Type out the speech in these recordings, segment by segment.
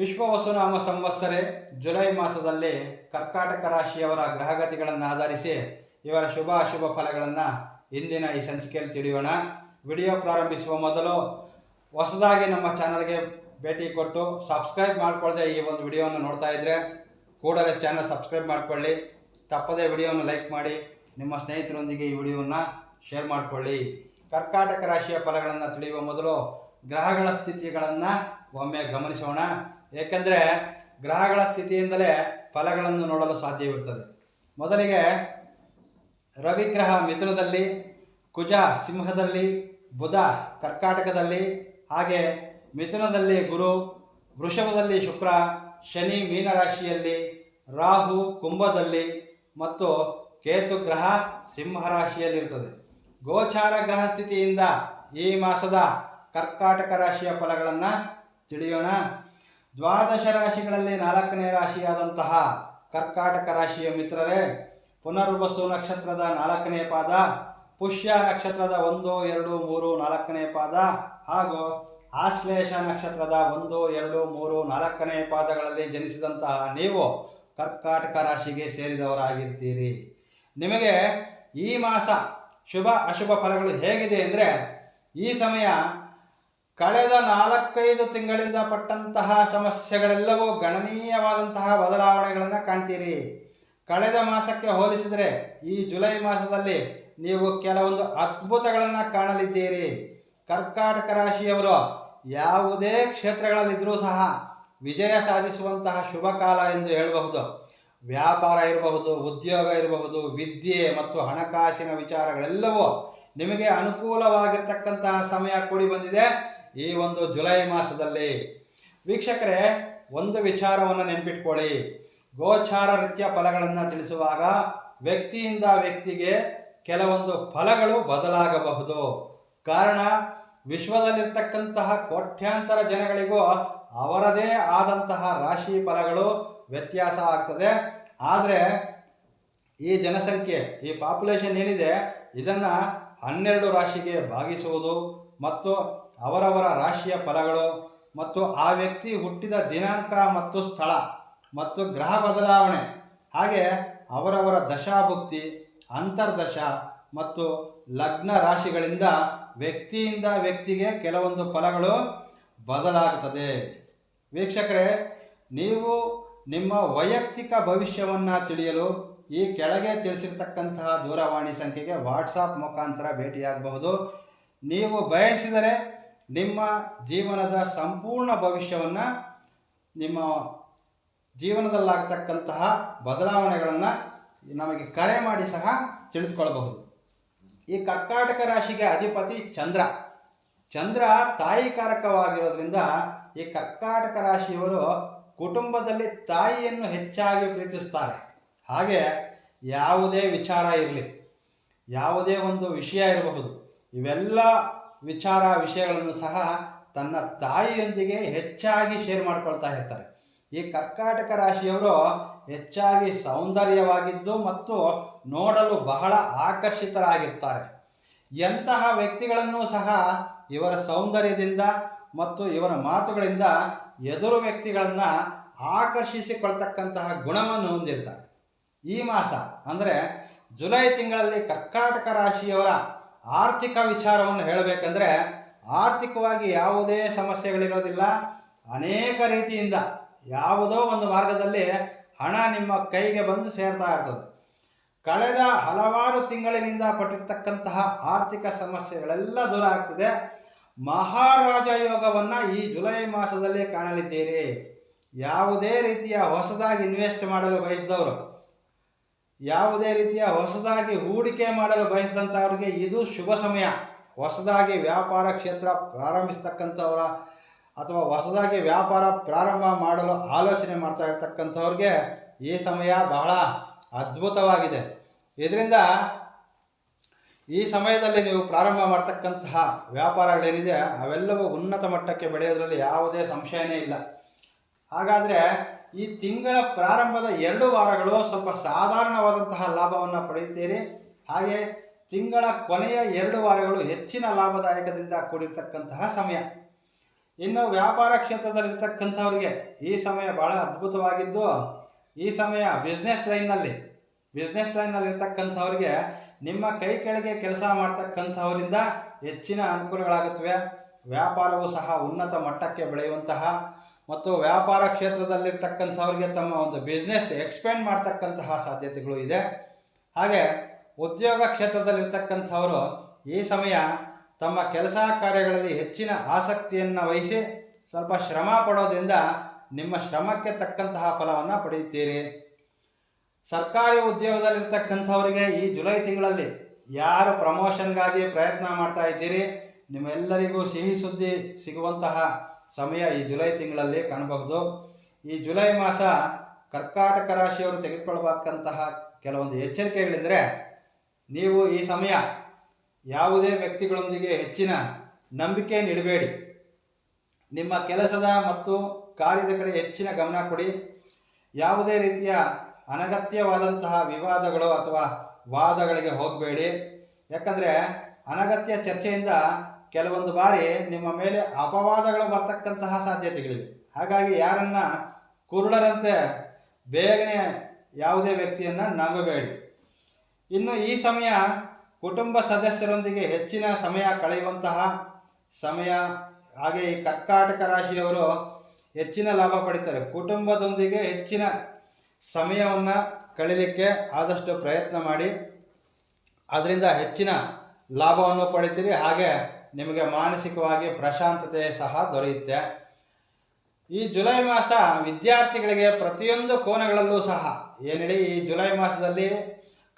ವಿಶ್ವ ವಸುನಾಮ ಸಂವತ್ಸರೆ ಜುಲೈ ಮಾಸದಲ್ಲಿ ಕರ್ಕಾಟಕ ರಾಶಿಯವರ ಗ್ರಹಗತಿಗಳನ್ನು ಆಧರಿಸಿ ಇವರ ಶುಭ ಅಶುಭ ಫಲಗಳನ್ನು ಇಂದಿನ ಈ ಸಂಚಿಕೆಯಲ್ಲಿ ತಿಳಿಯೋಣ. ವಿಡಿಯೋ ಪ್ರಾರಂಭಿಸುವ ಮೊದಲು ಹೊಸದಾಗಿ ನಮ್ಮ ಚಾನಲ್ಗೆ ಭೇಟಿ ಕೊಟ್ಟು ಸಬ್ಸ್ಕ್ರೈಬ್ ಮಾಡಿಕೊಳ್ಳದೆ ಈ ಒಂದು ವಿಡಿಯೋವನ್ನು ನೋಡ್ತಾ ಇದ್ದರೆ ಕೂಡಲೇ ಚಾನಲ್ ಸಬ್ಸ್ಕ್ರೈಬ್ ಮಾಡಿಕೊಳ್ಳಿ. ತಪ್ಪದೇ ವಿಡಿಯೋವನ್ನು ಲೈಕ್ ಮಾಡಿ, ನಿಮ್ಮ ಸ್ನೇಹಿತರೊಂದಿಗೆ ಈ ವಿಡಿಯೋವನ್ನು ಶೇರ್ ಮಾಡಿಕೊಳ್ಳಿ. ಕರ್ಕಾಟಕ ರಾಶಿಯ ಫಲಗಳನ್ನು ತಿಳಿಯುವ ಮೊದಲು ಗ್ರಹಗಳ ಸ್ಥಿತಿಗಳನ್ನು ಒಮ್ಮೆ ಗಮನಿಸೋಣ. ಏಕೆಂದರೆ ಗ್ರಹಗಳ ಸ್ಥಿತಿಯಿಂದಲೇ ಫಲಗಳನ್ನು ನೋಡಲು ಸಾಧ್ಯವಿರುತ್ತದೆ. ಮೊದಲಿಗೆ ರವಿಗ್ರಹ ಮಿಥುನದಲ್ಲಿ, ಕುಜ ಸಿಂಹದಲ್ಲಿ, ಬುಧ ಕರ್ಕಾಟಕದಲ್ಲಿ, ಹಾಗೆ ಮಿಥುನದಲ್ಲಿ ಗುರು, ವೃಷಭದಲ್ಲಿ ಶುಕ್ರ, ಶನಿ ಮೀನರಾಶಿಯಲ್ಲಿ, ರಾಹು ಕುಂಭದಲ್ಲಿ ಮತ್ತು ಕೇತು ಗ್ರಹ ಸಿಂಹರಾಶಿಯಲ್ಲಿರುತ್ತದೆ. ಗೋಚಾರ ಗ್ರಹ ಸ್ಥಿತಿಯಿಂದ ಈ ಮಾಸದ ಕರ್ಕಾಟಕ ರಾಶಿಯ ಫಲಗಳನ್ನು ತಿಳಿಯೋಣ. ದ್ವಾದಶ ರಾಶಿಗಳಲ್ಲಿ ನಾಲ್ಕನೇ ರಾಶಿಯಾದಂತಹ ಕರ್ಕಾಟಕ ರಾಶಿಯ ಮಿತ್ರರೇ, ಪುನರ್ವಸು ನಕ್ಷತ್ರದ ನಾಲ್ಕನೇ ಪಾದ, ಪುಷ್ಯ ನಕ್ಷತ್ರದ ಒಂದು, ಎರಡು, ಮೂರು, ನಾಲ್ಕನೇ ಪಾದ ಹಾಗೂ ಆಶ್ಲೇಷ ನಕ್ಷತ್ರದ ಒಂದು, ಎರಡು, ಮೂರು, ನಾಲ್ಕನೇ ಪಾದಗಳಲ್ಲಿ ಜನಿಸಿದಂತಹ ನೀವು ಕರ್ಕಾಟಕ ರಾಶಿಗೆ ಸೇರಿದವರಾಗಿರ್ತೀರಿ. ನಿಮಗೆ ಈ ಮಾಸ ಶುಭ ಅಶುಭ ಫಲಗಳು ಹೇಗಿದೆ ಅಂದರೆ ಈ ಸಮಯ ಕಳೆದ ನಾಲ್ಕೈದು ತಿಂಗಳಿಂದ ಪಟ್ಟಂತಹ ಸಮಸ್ಯೆಗಳೆಲ್ಲವೂ ಗಣನೀಯವಾದಂತಹ ಬದಲಾವಣೆಗಳನ್ನು ಕಾಣ್ತೀರಿ. ಕಳೆದ ಮಾಸಕ್ಕೆ ಹೋಲಿಸಿದರೆ ಈ ಜುಲೈ ಮಾಸದಲ್ಲಿ ನೀವು ಕೆಲವೊಂದು ಅದ್ಭುತಗಳನ್ನು ಕಾಣಲಿದ್ದೀರಿ. ಕರ್ಕಾಟಕ ರಾಶಿಯವರು ಯಾವುದೇ ಕ್ಷೇತ್ರಗಳಲ್ಲಿದ್ದರೂ ಸಹ ವಿಜಯ ಸಾಧಿಸುವಂತಹ ಶುಭ ಕಾಲ ಎಂದು ಹೇಳಬಹುದು. ವ್ಯಾಪಾರ ಇರಬಹುದು, ಉದ್ಯೋಗ ಇರಬಹುದು, ವಿದ್ಯೆ ಮತ್ತು ಹಣಕಾಸಿನ ವಿಚಾರಗಳೆಲ್ಲವೂ ನಿಮಗೆ ಅನುಕೂಲವಾಗಿರ್ತಕ್ಕಂತಹ ಸಮಯ ಕೂಡಿ ಬಂದಿದೆ. ಈ ಒಂದು ಜುಲೈ ಮಾಸದಲ್ಲಿ ವೀಕ್ಷಕರೇ, ಒಂದು ವಿಚಾರವನ್ನು ನೆನಪಿಟ್ಕೊಳ್ಳಿ. ಗೋಚಾರ ರೀತಿಯ ಫಲಗಳನ್ನು ತಿಳಿಸುವಾಗ ವ್ಯಕ್ತಿಯಿಂದ ವ್ಯಕ್ತಿಗೆ ಕೆಲವೊಂದು ಫಲಗಳು ಬದಲಾಗಬಹುದು. ಕಾರಣ, ವಿಶ್ವದಲ್ಲಿರ್ತಕ್ಕಂತಹ ಕೋಟ್ಯಾಂತರ ಜನಗಳಿಗೂ ಅವರದೇ ಆದಂತಹ ರಾಶಿ ಫಲಗಳು ವ್ಯತ್ಯಾಸ ಆಗ್ತದೆ. ಆದರೆ, ಈ ಜನಸಂಖ್ಯೆ, ಈ ಪಾಪ್ಯುಲೇಷನ್ ಏನಿದೆ, ಇದನ್ನು ಹನ್ನೆರಡು ರಾಶಿಗೆ ಭಾಗಿಸುವುದು ಮತ್ತು ಅವರವರ ರಾಶಿಯ ಫಲಗಳು ಮತ್ತು ಆ ವ್ಯಕ್ತಿ ಹುಟ್ಟಿದ ದಿನಾಂಕ ಮತ್ತು ಸ್ಥಳ ಮತ್ತು ಗ್ರಹ ಬದಲಾವಣೆ. ಹಾಗೆ ಅವರವರ ದಶಾಭುಕ್ತಿ, ಅಂತರ್ದಶ ಮತ್ತು ಲಗ್ನ ರಾಶಿಗಳಿಂದ ವ್ಯಕ್ತಿಯಿಂದ ವ್ಯಕ್ತಿಗೆ ಕೆಲವೊಂದು ಫಲಗಳು ಬದಲಾಗುತ್ತದೆ. ವೀಕ್ಷಕರೇ, ನೀವು ನಿಮ್ಮ ವೈಯಕ್ತಿಕ ಭವಿಷ್ಯವನ್ನು ತಿಳಿಯಲು ಈ ಕೆಳಗೆ ತಿಳಿಸಿರ್ತಕ್ಕಂತಹ ದೂರವಾಣಿ ಸಂಖ್ಯೆಗೆ ವಾಟ್ಸಾಪ್ ಮುಖಾಂತರ ಭೇಟಿಯಾಗಬಹುದು. ನೀವು ಬಯಸಿದರೆ ನಿಮ್ಮ ಜೀವನದ ಸಂಪೂರ್ಣ ಭವಿಷ್ಯವನ್ನು ನಿಮ್ಮ ಜೀವನದಲ್ಲಾಗತಕ್ಕಂತಹ ಬದಲಾವಣೆಗಳನ್ನು ನಮಗೆ ಕರೆ ಮಾಡಿ ಸಹ ತಿಳಿದುಕೊಳ್ಳಬಹುದು. ಈ ಕರ್ಕಾಟಕ ರಾಶಿಗೆ ಅಧಿಪತಿ ಚಂದ್ರ. ಚಂದ್ರ ತಾಯಿಕಾರಕವಾಗಿರೋದ್ರಿಂದ ಈ ಕರ್ಕಾಟಕ ರಾಶಿಯವರು ಕುಟುಂಬದಲ್ಲಿ ತಾಯಿಯನ್ನು ಹೆಚ್ಚಾಗಿ ಪ್ರೀತಿಸ್ತಾರೆ. ಹಾಗೆ ಯಾವುದೇ ವಿಚಾರ ಇರಲಿ, ಯಾವುದೇ ಒಂದು ವಿಷಯ ಇರಬಹುದು, ಇವೆಲ್ಲ ವಿಚಾರ ವಿಷಯಗಳನ್ನು ಸಹ ತನ್ನ ತಾಯಿಯೊಂದಿಗೆ ಹೆಚ್ಚಾಗಿ ಶೇರ್ ಮಾಡ್ಕೊಳ್ತಾ ಇರ್ತಾರೆ. ಈ ಕರ್ಕಾಟಕ ರಾಶಿಯವರು ಹೆಚ್ಚಾಗಿ ಸೌಂದರ್ಯವಾಗಿದ್ದು ಮತ್ತು ನೋಡಲು ಬಹಳ ಆಕರ್ಷಿತರಾಗಿರ್ತಾರೆ. ಎಂತಹ ವ್ಯಕ್ತಿಗಳನ್ನು ಸಹ ಇವರ ಸೌಂದರ್ಯದಿಂದ ಮತ್ತು ಇವರ ಮಾತುಗಳಿಂದ ಎದುರು ವ್ಯಕ್ತಿಗಳನ್ನು ಆಕರ್ಷಿಸಿಕೊಳ್ತಕ್ಕಂತಹ ಗುಣವನ್ನು ಹೊಂದಿರ್ತಾರೆ. ಈ ಮಾಸ ಅಂದರೆ ಜುಲೈ ತಿಂಗಳಲ್ಲಿ ಕರ್ಕಾಟಕ ರಾಶಿಯವರ ಆರ್ಥಿಕ ವಿಚಾರವನ್ನು ಹೇಳಬೇಕಂದ್ರೆ ಆರ್ಥಿಕವಾಗಿ ಯಾವುದೇ ಸಮಸ್ಯೆಗಳಿರೋದಿಲ್ಲ. ಅನೇಕ ರೀತಿಯಿಂದ ಯಾವುದೋ ಒಂದು ಮಾರ್ಗದಲ್ಲಿ ಹಣ ನಿಮ್ಮ ಕೈಗೆ ಬಂದು ಸೇರ್ತಾ ಇರ್ತದೆ. ಕಳೆದ ಹಲವಾರು ತಿಂಗಳಿನಿಂದ ಪಟ್ಟಿರ್ತಕ್ಕಂತಹ ಆರ್ಥಿಕ ಸಮಸ್ಯೆಗಳೆಲ್ಲ ದೂರ ಆಗ್ತದೆ. ಮಹಾರಾಜ ಯೋಗವನ್ನು ಈ ಜುಲೈ ಮಾಸದಲ್ಲಿ ಕಾಣಲಿದ್ದೀರಿ. ಯಾವುದೇ ರೀತಿಯ ಹೊಸದಾಗಿ ಇನ್ವೆಸ್ಟ್ ಮಾಡಲು ಬಯಸಿದವರು ಯಾವುದೇ ರೀತಿಯ ಹೊಸದಾಗಿ ಹೂಡಿಕೆ ಮಾಡಲು ಬಯಸಿದಂಥವ್ರಿಗೆ ಇದು ಶುಭ ಸಮಯ. ಹೊಸದಾಗಿ ವ್ಯಾಪಾರ ಕ್ಷೇತ್ರ ಪ್ರಾರಂಭಿಸ್ತಕ್ಕಂಥವರ ಅಥವಾ ಹೊಸದಾಗಿ ವ್ಯಾಪಾರ ಪ್ರಾರಂಭ ಮಾಡಲು ಆಲೋಚನೆ ಮಾಡ್ತಾ ಇರ್ತಕ್ಕಂಥವ್ರಿಗೆ ಈ ಸಮಯ ಬಹಳ ಅದ್ಭುತವಾಗಿದೆ. ಇದರಿಂದ ಈ ಸಮಯದಲ್ಲಿ ನೀವು ಪ್ರಾರಂಭ ಮಾಡ್ತಕ್ಕಂತಹ ವ್ಯಾಪಾರಗಳೇನಿದೆ ಅವೆಲ್ಲವೂ ಉನ್ನತ ಮಟ್ಟಕ್ಕೆ ಬೆಳೆಯೋದರಲ್ಲಿ ಯಾವುದೇ ಸಂಶಯನೇ ಇಲ್ಲ. ಹಾಗಾದರೆ ಈ ತಿಂಗಳ ಪ್ರಾರಂಭದ ಎರಡು ವಾರಗಳು ಸ್ವಲ್ಪ ಸಾಧಾರಣವಾದಂತಹ ಲಾಭವನ್ನು ಪಡೆಯುತ್ತೀರಿ. ಹಾಗೆ ತಿಂಗಳ ಕೊನೆಯ ಎರಡು ವಾರಗಳು ಹೆಚ್ಚಿನ ಲಾಭದಾಯಕದಿಂದ ಕೂಡಿರ್ತಕ್ಕಂತಹ ಸಮಯ. ಇನ್ನು ವ್ಯಾಪಾರ ಕ್ಷೇತ್ರದಲ್ಲಿರ್ತಕ್ಕಂಥವ್ರಿಗೆ ಈ ಸಮಯ ಬಹಳ ಅದ್ಭುತವಾಗಿದ್ದು, ಈ ಸಮಯ ಬಿಸ್ನೆಸ್ ಲೈನ್ನಲ್ಲಿ ಬಿಸ್ನೆಸ್ ಲೈನ್ನಲ್ಲಿರ್ತಕ್ಕಂಥವ್ರಿಗೆ ನಿಮ್ಮ ಕೈ ಕೆಳಗೆ ಕೆಲಸ ಮಾಡ್ತಕ್ಕಂಥವರಿಂದ ಹೆಚ್ಚಿನ ಅನುಕೂಲಗಳಾಗುತ್ತವೆ. ವ್ಯಾಪಾರವು ಸಹ ಉನ್ನತ ಮಟ್ಟಕ್ಕೆ ಬೆಳೆಯುವಂತಹ ಮತ್ತು ವ್ಯಾಪಾರ ಕ್ಷೇತ್ರದಲ್ಲಿರ್ತಕ್ಕಂಥವ್ರಿಗೆ ತಮ್ಮ ಒಂದು ಬಿಸ್ನೆಸ್ ಎಕ್ಸ್ಪೆಂಡ್ ಮಾಡ್ತಕ್ಕಂತಹ ಸಾಧ್ಯತೆಗಳು ಇದೆ. ಹಾಗೆ ಉದ್ಯೋಗ ಕ್ಷೇತ್ರದಲ್ಲಿರ್ತಕ್ಕಂಥವರು ಈ ಸಮಯ ತಮ್ಮ ಕೆಲಸ ಕಾರ್ಯಗಳಲ್ಲಿ ಹೆಚ್ಚಿನ ಆಸಕ್ತಿಯನ್ನು ವಹಿಸಿ ಸ್ವಲ್ಪ ಶ್ರಮ ಪಡೋದ್ರಿಂದ ನಿಮ್ಮ ಶ್ರಮಕ್ಕೆ ತಕ್ಕಂತಹ ಫಲವನ್ನು ಪಡೆಯುತ್ತೀರಿ. ಸರ್ಕಾರಿ ಉದ್ಯೋಗದಲ್ಲಿರ್ತಕ್ಕಂಥವರಿಗೆ ಈ ಜುಲೈ ತಿಂಗಳಲ್ಲಿ ಯಾರು ಪ್ರಮೋಷನ್ಗಾಗಿ ಪ್ರಯತ್ನ ಮಾಡ್ತಾ ಇದ್ದೀರಿ? ನಿಮ್ಮೆಲ್ಲರಿಗೂ ಸಿಹಿ ಸುದ್ದಿ ಸಿಗುವಂತಹ ಸಮಯ ಈ ಜುಲೈ ತಿಂಗಳಲ್ಲಿ ಕಾಣಬಹುದು. ಈ ಜುಲೈ ಮಾಸ ಕರ್ಕಾಟಕ ರಾಶಿಯವರು ತೆಗೆದುಕೊಳ್ಬೇಕಂತಹ ಕೆಲವೊಂದು ಎಚ್ಚರಿಕೆಗಳೆಂದರೆ ನೀವು ಈ ಸಮಯ ಯಾವುದೇ ವ್ಯಕ್ತಿಗಳೊಂದಿಗೆ ಹೆಚ್ಚಿನ ನಂಬಿಕೆಯನ್ನು ಇಡಬೇಡಿ ನಿಮ್ಮ ಕೆಲಸದ ಮತ್ತು ಕಾರ್ಯದ ಕಡೆ ಹೆಚ್ಚಿನ ಗಮನ ಕೊಡಿ. ಯಾವುದೇ ರೀತಿಯ ಅನಗತ್ಯವಾದಂತಹ ವಿವಾದಗಳು ಅಥವಾ ವಾದಗಳಿಗೆ ಹೋಗಬೇಡಿ. ಯಾಕಂದರೆ ಅನಗತ್ಯ ಚರ್ಚೆಯಿಂದ ಕೆಲವೊಂದು ಬಾರಿ ನಿಮ್ಮ ಮೇಲೆ ಅಪವಾದಗಳು ಬರ್ತಕ್ಕಂತಹ ಸಾಧ್ಯತೆಗಳಿವೆ. ಹಾಗಾಗಿ ಯಾರನ್ನ ಕುರುಡರಂತೆ ಬೇಗನೆ ಯಾವುದೇ ವ್ಯಕ್ತಿಯನ್ನು ನಂಬಬೇಡಿ ಇನ್ನು ಈ ಸಮಯ ಕುಟುಂಬ ಸದಸ್ಯರೊಂದಿಗೆ ಹೆಚ್ಚಿನ ಸಮಯ ಕಳೆಯುವಂತಹ ಸಮಯ. ಹಾಗೆ ಈ ಕರ್ಕಾಟಕ ರಾಶಿಯವರು ಹೆಚ್ಚಿನ ಲಾಭ ಪಡಿತಾರೆ. ಕುಟುಂಬದೊಂದಿಗೆ ಹೆಚ್ಚಿನ ಸಮಯವನ್ನು ಕಳೀಲಿಕ್ಕೆ ಆದಷ್ಟು ಪ್ರಯತ್ನ ಮಾಡಿ. ಅದರಿಂದ ಹೆಚ್ಚಿನ ಲಾಭವನ್ನು ಪಡಿತೀರಿ. ಹಾಗೆ ನಿಮಗೆ ಮಾನಸಿಕವಾಗಿ ಪ್ರಶಾಂತತೆ ಸಹ ದೊರೆಯುತ್ತೆ. ಈ ಜುಲೈ ಮಾಸ ವಿದ್ಯಾರ್ಥಿಗಳಿಗೆ ಪ್ರತಿಯೊಂದು ಕೋನಗಳಲ್ಲೂ ಸಹ ಏನಿಡಿ ಈ ಜುಲೈ ಮಾಸದಲ್ಲಿ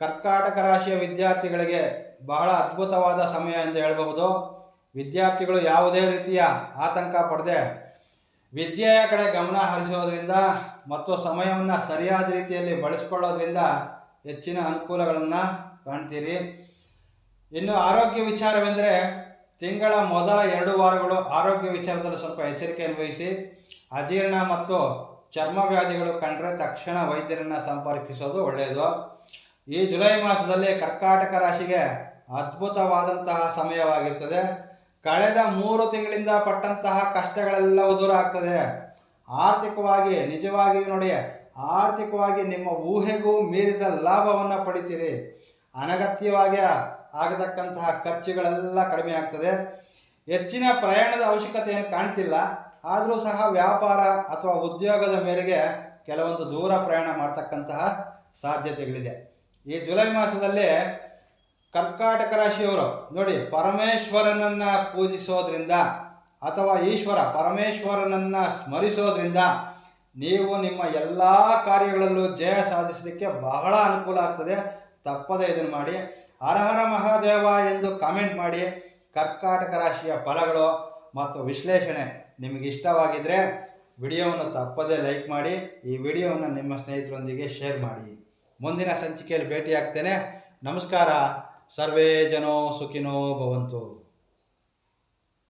ಕರ್ಕಾಟಕ ರಾಶಿಯ ವಿದ್ಯಾರ್ಥಿಗಳಿಗೆ ಬಹಳ ಅದ್ಭುತವಾದ ಸಮಯ ಎಂದು ಹೇಳಬಹುದು. ವಿದ್ಯಾರ್ಥಿಗಳು ಯಾವುದೇ ರೀತಿಯ ಆತಂಕ ಪಡದೆ ವಿದ್ಯೆಯ ಕಡೆ ಗಮನ ಹರಿಸೋದ್ರಿಂದ ಮತ್ತು ಸಮಯವನ್ನು ಸರಿಯಾದ ರೀತಿಯಲ್ಲಿ ಬಳಸ್ಕೊಳ್ಳೋದ್ರಿಂದ ಹೆಚ್ಚಿನ ಅನುಕೂಲಗಳನ್ನು ಕಾಣ್ತೀರಿ. ಇನ್ನು ಆರೋಗ್ಯ ವಿಚಾರವೆಂದರೆ ತಿಂಗಳ ಮೊದಲ ಎರಡು ವಾರಗಳು ಆರೋಗ್ಯ ವಿಚಾರದಲ್ಲಿ ಸ್ವಲ್ಪ ಎಚ್ಚರಿಕೆಯನ್ನು ವಹಿಸಿ ಅಜೀರ್ಣ ಮತ್ತು ಚರ್ಮ ವ್ಯಾಧಿಗಳು ಕಂಡ್ರೆ ತಕ್ಷಣ ವೈದ್ಯರನ್ನು ಸಂಪರ್ಕಿಸೋದು ಒಳ್ಳೆಯದು ಈ ಜುಲೈ ಮಾಸದಲ್ಲಿ ಕರ್ಕಾಟಕ ರಾಶಿಗೆ ಅದ್ಭುತವಾದಂತಹ ಸಮಯವಾಗಿರ್ತದೆ. ಕಳೆದ ಮೂರು ತಿಂಗಳಿಂದ ಪಟ್ಟಂತಹ ಕಷ್ಟಗಳೆಲ್ಲ ದೂರ ಆಗ್ತದೆ. ಆರ್ಥಿಕವಾಗಿ ನಿಜವಾಗಿಯೂ ನೋಡಿ, ಆರ್ಥಿಕವಾಗಿ ನಿಮ್ಮ ಊಹೆಗೂ ಮೀರಿದ ಲಾಭವನ್ನು ಪಡಿತೀರಿ. ಅನಗತ್ಯವಾಗಿ ಆಗತಕ್ಕಂತಹ ಖರ್ಚುಗಳೆಲ್ಲ ಕಡಿಮೆ ಆಗ್ತದೆ. ಹೆಚ್ಚಿನ ಪ್ರಯಾಣದ ಅವಶ್ಯಕತೆ ಏನು ಕಾಣ್ತಿಲ್ಲ. ಆದರೂ ಸಹ ವ್ಯಾಪಾರ ಅಥವಾ ಉದ್ಯೋಗದ ಮೇರೆಗೆ ಕೆಲವೊಂದು ದೂರ ಪ್ರಯಾಣ ಮಾಡ್ತಕ್ಕಂತಹ ಸಾಧ್ಯತೆಗಳಿದೆ. ಈ ಜುಲೈ ಮಾಸದಲ್ಲಿ ಕರ್ಕಾಟಕ ರಾಶಿಯವರು, ನೋಡಿ, ಪರಮೇಶ್ವರನನ್ನ ಪೂಜಿಸೋದ್ರಿಂದ ಅಥವಾ ಈಶ್ವರ ಪರಮೇಶ್ವರನನ್ನ ಸ್ಮರಿಸೋದ್ರಿಂದ ನೀವು ನಿಮ್ಮ ಎಲ್ಲ ಕಾರ್ಯಗಳಲ್ಲೂ ಜಯ ಸಾಧಿಸಲಿಕ್ಕೆ ಬಹಳ ಅನುಕೂಲ ಆಗ್ತದೆ. ತಪ್ಪದೇ ಇದನ್ನು ಮಾಡಿ. ಹರಹರ ಮಹಾದೇವ ಎಂದು ಕಾಮೆಂಟ್ ಮಾಡಿ ಕರ್ಕಾಟಕ ರಾಶಿಯ ಫಲಗಳು ಮತ್ತು ವಿಶ್ಲೇಷಣೆ ನಿಮಗೆ ಇಷ್ಟವಾಗಿದ್ದರೆ ವಿಡಿಯೋವನ್ನು ತಪ್ಪದೇ ಲೈಕ್ ಮಾಡಿ, ಈ ವಿಡಿಯೋವನ್ನು ನಿಮ್ಮ ಸ್ನೇಹಿತರೊಂದಿಗೆ ಶೇರ್ ಮಾಡಿ. ಮುಂದಿನ ಸಂಚಿಕೆಯಲ್ಲಿ ಭೇಟಿಯಾಗ್ತೇನೆ. ನಮಸ್ಕಾರ. ಸರ್ವೇ ಜನೋ ಸುಖಿನೋ ಭವಂತು.